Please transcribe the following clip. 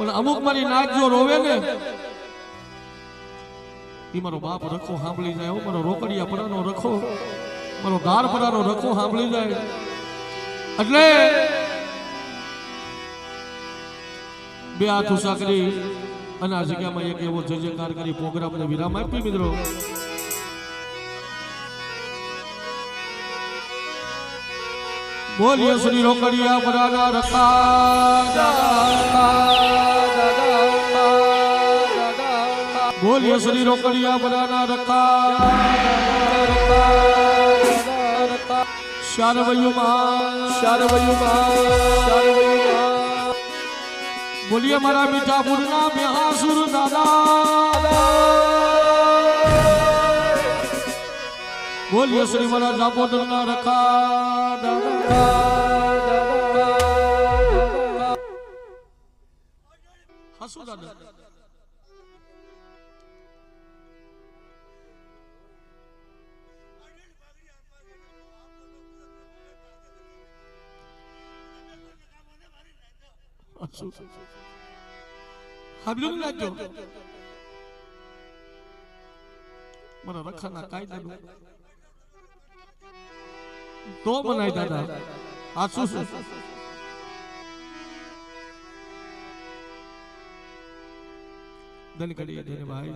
પણ અમુક મારી નાચ જો રોવે ને એ મારો બાપ રખો સાંભળી જાય મારો રોકડિયા પરાનો રખો, મારો ગાર પરાનો રખો સાંભળી જાય. એટલે બે હાથ ઉષા અને આ જગ્યામાં એક એવો જય જયકાર કરી પ્રોગ્રામને વિરામ આપી, મિત્રો. બોલીએ શ્રી રોકડિયા પરાના રખા. બોલીએ શ્રી રોકડિયા પરાના રખા શારવયુમાં શારવયુમાં બોલીએ મારા મીઠાપુરના મેહાસુર દાદા. બોલીએ શ્રી મારા જાપોદરના રખા હસુ દાદા. હાબલું લાગજો મને રખાના કાયદાનું તો બનાય દાદા આ શું શું ધન કરી ધન ભાઈ